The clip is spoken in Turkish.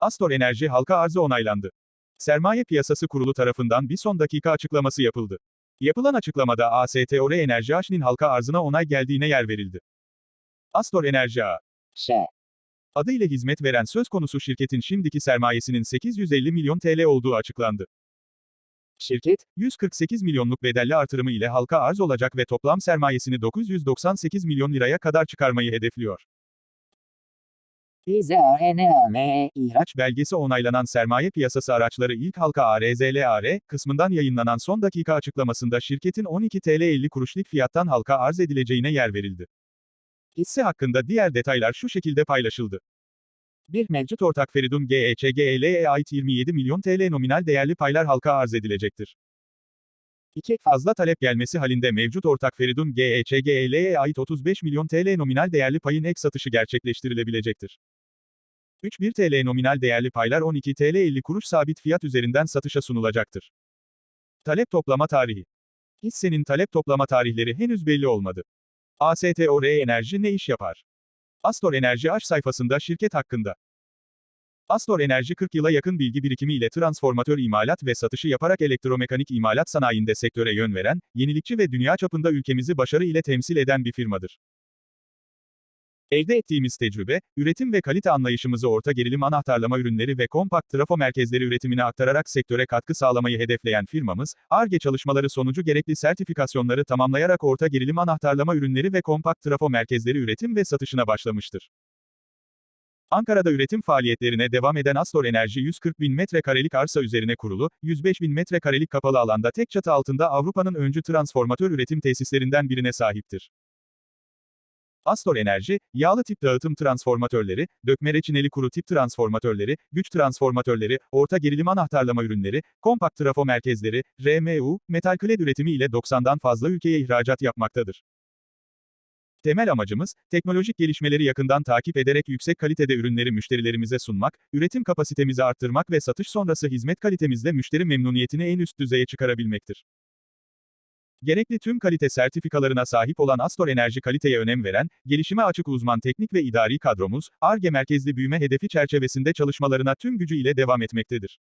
Astor Enerji halka arzı onaylandı. Sermaye Piyasası Kurulu tarafından bir son dakika açıklaması yapıldı. Yapılan açıklamada ASTOR Enerji AŞ'nin halka arzına onay geldiğine yer verildi. Astor Enerji A. Ş. Adıyla hizmet veren söz konusu şirketin şimdiki sermayesinin 850 milyon TL olduğu açıklandı. Şirket, 148 milyonluk bedelli artırımı ile halka arz olacak ve toplam sermayesini 998 milyon liraya kadar çıkarmayı hedefliyor. İZANAME ihraç belgesi onaylanan sermaye piyasası araçları ilk halka ARZLAR kısmından yayınlanan son dakika açıklamasında şirketin 12 TL 50 kuruşluk fiyattan halka arz edileceğine yer verildi. Hisse hakkında diğer detaylar şu şekilde paylaşıldı. 1. Mevcut ortak Feridun GEÇGEL'e ait 27 milyon TL nominal değerli paylar halka arz edilecektir. 2. Fazla talep gelmesi halinde mevcut ortak Feridun GEÇGEL'e ait 35 milyon TL nominal değerli payın ek satışı gerçekleştirilebilecektir. 3. 1 TL nominal değerli paylar 12 TL 50 kuruş sabit fiyat üzerinden satışa sunulacaktır. Talep toplama tarihi. Hissenin talep toplama tarihleri henüz belli olmadı. ASTOR Enerji ne iş yapar? Astor Enerji aş sayfasında şirket hakkında. Astor Enerji 40 yıla yakın bilgi birikimi ile transformatör imalat ve satışı yaparak elektromekanik imalat sanayinde sektöre yön veren, yenilikçi ve dünya çapında ülkemizi başarı ile temsil eden bir firmadır. Elde ettiğimiz tecrübe, üretim ve kalite anlayışımızı orta gerilim anahtarlama ürünleri ve kompakt trafo merkezleri üretimine aktararak sektöre katkı sağlamayı hedefleyen firmamız, ARGE çalışmaları sonucu gerekli sertifikasyonları tamamlayarak orta gerilim anahtarlama ürünleri ve kompakt trafo merkezleri üretim ve satışına başlamıştır. Ankara'da üretim faaliyetlerine devam eden Astor Enerji 140 bin metrekarelik arsa üzerine kurulu, 105 bin metrekarelik kapalı alanda tek çatı altında Avrupa'nın öncü transformatör üretim tesislerinden birine sahiptir. Astor Enerji, yağlı tip dağıtım transformatörleri, dökme reçineli kuru tip transformatörleri, güç transformatörleri, orta gerilim anahtarlama ürünleri, kompakt trafo merkezleri, RMU, metal kled üretimi ile 90'dan fazla ülkeye ihracat yapmaktadır. Temel amacımız, teknolojik gelişmeleri yakından takip ederek yüksek kalitede ürünleri müşterilerimize sunmak, üretim kapasitemizi arttırmak ve satış sonrası hizmet kalitemizle müşteri memnuniyetini en üst düzeye çıkarabilmektir. Gerekli tüm kalite sertifikalarına sahip olan Astor Enerji kaliteye önem veren, gelişime açık uzman teknik ve idari kadromuz, ARGE merkezli büyüme hedefi çerçevesinde çalışmalarına tüm gücü ile devam etmektedir.